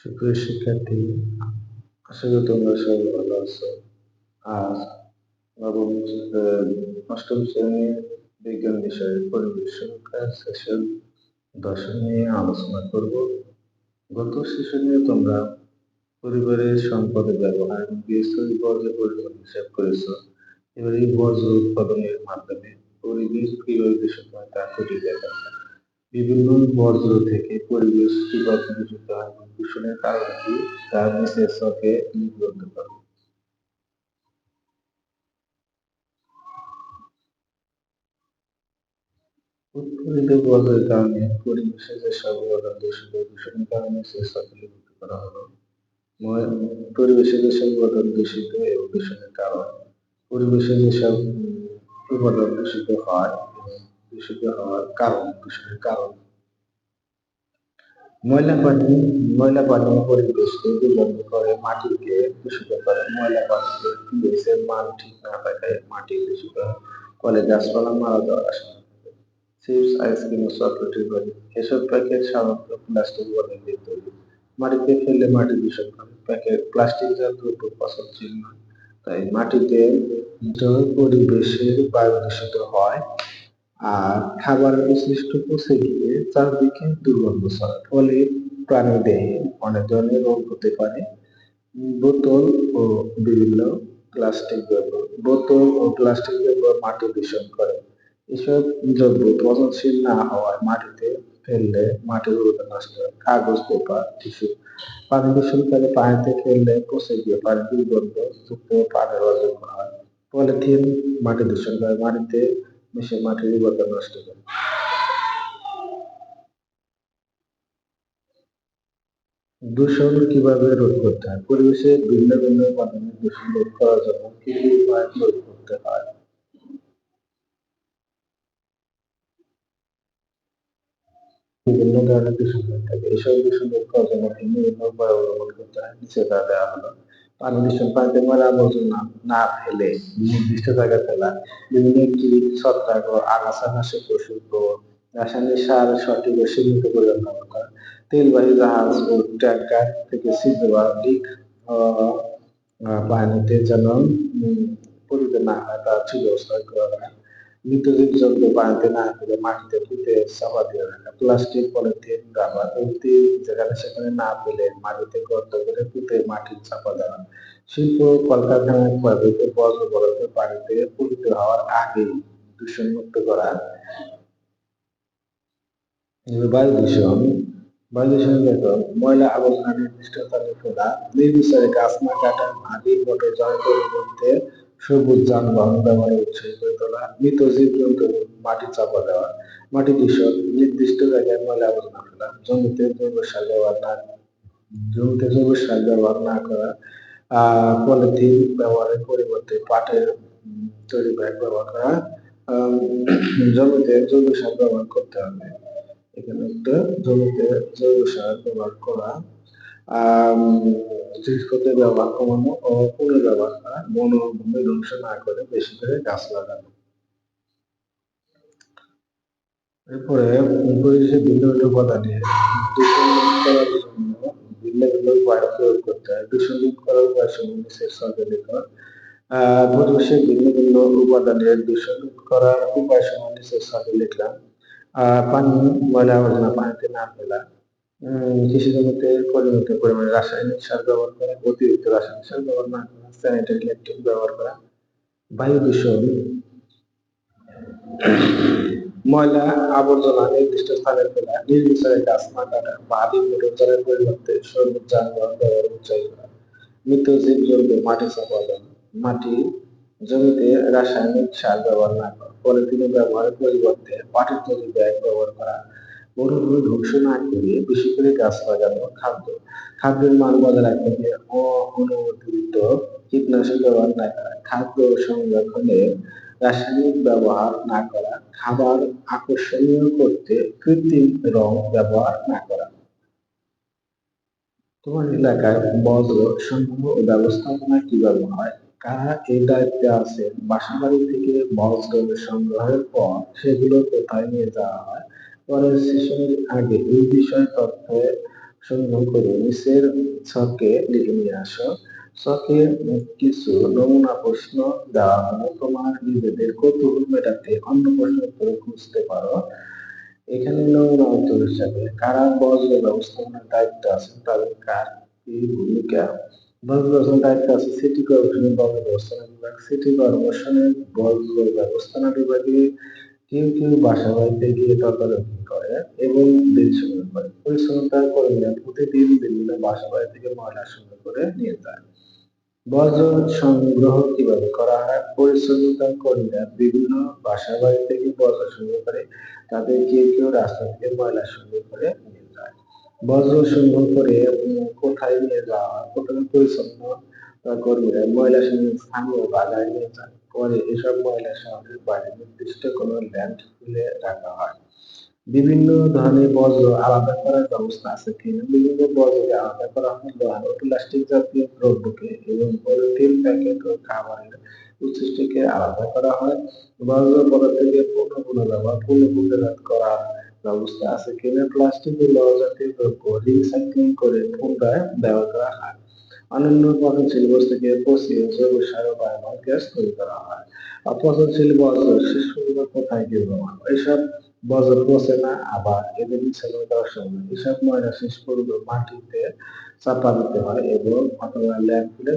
সুপ্রিয় শিক্ষার্থী, আশা করি তোমরা সবাই ভালো আছো। আজ নবম অষ্টম শ্রেণির বিজ্ঞান বিষয়ের পরিবেশ সুরক্ষা সেশন দশম নিয়ে আলোচনা করব। গত সেশনে তোমরা পরিবারের সম্পদের ব্যবহার এবং বর্জ্য পরিমাণ হিসাব করেছ। এবার এই বর্জ্য উৎপাদনের মাধ্যমে পরিবেশ কীভাবে দূষিত হয় তা খুঁজে দেখা বিভিন্ন বর্জ্য থেকে পরিবেশ দূষিত দূষণের কারণ কি, তা বিশ্লেষকে লিপিবদ্ধ করে। উৎপাদিত বর্জ্যের কারণে পরিবেশে উপাদান দূষিত দূষণের কারণে বিশ্লেষকে লিপিবদ্ধ করা হলো। পরিবেশে দূষিত এবং দূষণের কারণ, পরিবেশে যেসব উপাদান দূষিত হয় দূষিত হওয়ার কারণ দূষণের কারণ। ময়লা পানি ময়লা পানি পরিবেশকে দুর্গন্ধ করে মাটিকে দূষিত করে। ময়লা পানিতে পিএইচ এর মান ঠিক না থাকায় মাটি দূষিত ফলে গাছপালা মারা যাওয়ার আশঙ্কা থাকে চিপস, আইসক্রিম ও চকলেটের বাড়ি এসব প্যাকেট সাধারণত প্লাস্টিক বদল দিয়ে তৈরি। মাটিতে ফেললে মাটি দূষণ করে। প্যাকেট প্লাস্টিক জাত দ্রব্য পচনশীল নয়, তাই মাটিতে পরিবেশের বায়ু দূষিত হয়। আর খাবারের অবশিষ্ট পচে গিয়ে চারদিকে দুর্গন্ধ ছড়ায়। ফলে প্রাণী দেহে অনেক ধরনের রোগ হতে পারে। বোতল ও বিভিন্ন প্লাস্টিক ব্যবহার, বোতল ও প্লাস্টিক ব্যবহার মাটি দূষণ করে। এসব দ্রব্য পচনশীল না হওয়ায় মাটিতে ফেললে মাটির উর্বরতা নষ্ট হয়। কাগজ, পেপার, টিস্যু, পানি দূষণ করে পানিতে ফেললে পচে গিয়ে পানি দুর্গন্ধ যুক্ত পানির অযোগ্য হয়। পলিথিন মাটি দূষণ করে মাটিতে মিশে মাটির উর্বরতা নষ্ট করে। দূষণ কীভাবে রোধ করতে হয়? পরিবেশে ভিন্ন ভিন্ন উপাদানের দূষণ রোধ করার জন্য কি উপায় প্রয়োগ করতে হয়? বিভিন্ন ধরনের দূষণ হয়ে থাকে। এসব দূষণ রোধ করার জন্য ভিন্ন ভিন্ন উপায় অবলম্বন করতে হয়? নিচে তা দেওয়া হলো পানি দূষণ পানিতে ময়লা আবর্জনা না ফেলে নির্দিষ্ট জায়গায় ফেলা বিভিন্ন কীট ছত্রাক ও আগাছা নাশক ওষুধ ও রাসায়নিক সার সঠিক ও সীমিত পরিমাণ ব্যবহার করা, তেলবাহী জাহাজ ও ট্যাঙ্কার থেকে সিদ্ধ বা লিক পানিতে যেন পরিতে না হয়, তার সুব্যবস্থা করা মৃত জীবজন্তু পানিতে না মাটিতে পুঁতে দিয়ে রাখা প্লাস্টিক পলিথিন রাবার প্রভৃতি যেখানে সেখানে না ফেলে মাটিতে গর্ত করে পুঁতে মাটি চাপা দেওয়া শিল্প কলকারখানায় হওয়ার আগেই দূষণ করা বায়ু দূষণ বায়ু দূষণের বেতন ময়লা আবর্জনা নির্দিষ্ট ফেলা নির্বিচারে গাছ না কাটা ভারী মোটর যানের পরিবর্তে সবুজ যানবাহন ব্যবহারে উৎসাহী করে তোলা মৃত জীব জন্তু মাটি চাপা দেওয়া, মাটি দূষণ, নির্দিষ্ট জায়গায় ময়লা আবর্জনা ফেলা, জমিতে জৈব সার ব্যবহার না, জমিতে জৈব সার ব্যবহার না করা পলিথিন ব্যবহারের পরিবর্তে পাটের তৈরি ব্যাগ ব্যবহার করা জমিতে জৈব সার ব্যবহার করতে হবে। এখানে একটা জমিতে জৈব সার ব্যবহার করা জিনিসপত্রের ব্যবহার কমানো ও পুনর্ব্যবহার করা বনভূমি ধ্বংস না করে বেশি করে গাছ লাগানো। এরপরে পরিবেশের ভিন্ন ভিন্ন করার জন্য ভিন্ন ভিন্ন উপায় প্রয়োগ করতে হয়। দূষণ করার উপায় পরিবেশের ভিন্ন ভিন্ন উপাদানের দূষণ করার উপায় সমূহ নিচের লিখলাম পানি, ময়লা আবর্জনা, পানিতে না ফেলা কৃষি জমিতে পরিমিত পরিমাণে রাসায়নিক সার ব্যবহার করা, অতিরিক্ত রাসায়নিক সার ব্যবহার না করা স্যানিটারি ল্যাপটপ ব্যবহার করা, বায়ু দূষণ, ময়লা, আবর্জনা নির্দিষ্ট স্থানে ফেলা, নির্বিচারে গাছ না কাটা বাড়ি মোটরযানের পরিবর্তে সবুজ যানবাহন ব্যবহার উৎসাহী করা, মৃত জীব জন্তু মাটি চাপা মাটি জমিতে রাসায়নিক সার ব্যবহার না করা, পলিথিনের ব্যবহারের পরিবর্তে পাটের তৈরি ব্যাগ ব্যবহার করা বনভূমি ধ্বংস না করে বেশি করে গাছ লাগানো, খাদ্য। খাদ্যের মান বজায় রাখতে গিয়ে অনুমোদিত কীটনাশক ব্যবহার না করা, খাদ্য সংরক্ষণে রাসায়নিক ব্যবহার না করা, খাবার আকর্ষণীয় করতে কৃত্রিম রং ব্যবহার না করা। তোমার এলাকায় বজ্র সংগ্রহ ও ব্যবস্থাপনা কীভাবে হয়? কারা এই দায়িত্বে আছেন? বাসাবাড়ি থেকে বজ্র সংগ্রহের পর সেগুলো কোথায় নিয়ে যাওয়া হয়? পরের সেশনের আগে এই বিষয়ে তথ্য সংগ্রহ করে নিচের ছকে লিখে নিয়ে আসো। ছকে কিছু নমুনা প্রশ্ন দেওয়া হলো। তোমার নিজেদের কৌতূহল মেটাতে অন্য প্রশ্ন উত্তর খুঁজতে পারো। এখানে নমুনা উত্তর হিসাবে কারা বজ্র ব্যবস্থাপনার দায়িত্ব আছেন, তাদের কার কি ভূমিকা? বজ্র দায়িত্ব আছে সিটি কর্পোরেশনের বজ্র ব্যবস্থাপনা বিভাগ, সিটি কর্পোরেশনের বজ্র ব্যবস্থাপনা বিভাগে কেউ কেউ বাসা বাড়িতে গিয়ে তদারকি করে এবং সংগ্রহ করে। পরিচ্ছন্নতা কর্মীরা প্রতিদিন বিভিন্ন বাসা বাড়ি থেকে ময়লা সংগ্রহ করে নিয়ে যায়। বজ্র সংগ্রহ কীভাবে করা হয়? পরিচ্ছন্নতা কর্মীরা বিভিন্ন বাসা বাড়ি থেকে বজ্র সংগ্রহ করে, তাদের কেউ কেউ রাস্তা থেকে ময়লা সংগ্রহ করে নিয়ে যায়। বজ্র সংগ্রহ করে কোথায় নিয়ে যাওয়া হয় প্রথমে পরিচ্ছন্ন কর্মীরা ময়লা স্থানীয় বাজারে নিয়ে যায় পরে এসব ময়লা শহরের বাইরে নির্দিষ্ট কোনো ল্যান্ড ফিলে রাখা হয়। বিভিন্ন ধরনের বজ্র আলাদা করার ব্যবস্থা আছে কিনা? বিভিন্ন বজ্রকে আলাদা করা হয়। লোহা ও প্লাস্টিক জাতীয় দ্রব্যকে এবং পলিথিন প্যাকেট ও খাবারের উচ্ছিষ্টকে আলাদা করা হয়। বজ্র পদার্থকে পুনঃ পুনর্ব্যবহার পুনঃ প্রক্রিয়াজাত করার ব্যবস্থা আছে কিনা? প্লাস্টিক ও লোহা জাতীয় দ্রব্য রিসাইক্লিং করে পুনরায় ব্যবহার করা হয়। অন্যান্য পচনশীল বস্তুকে পচিয়ে জৈব সার ও বায়োমাস গ্যাস তৈরি করা হয় অপচনশীল শেষ পর্যন্ত কোথায় হয়? এসব বজ্র পচে না, আবার এদের বিচ্ছিন্ন করা সম্ভব এসব ময়লা শেষ পর্যন্ত মাটিতে চাপা দিতে হয় এবং অথবা ল্যান্ডফিলে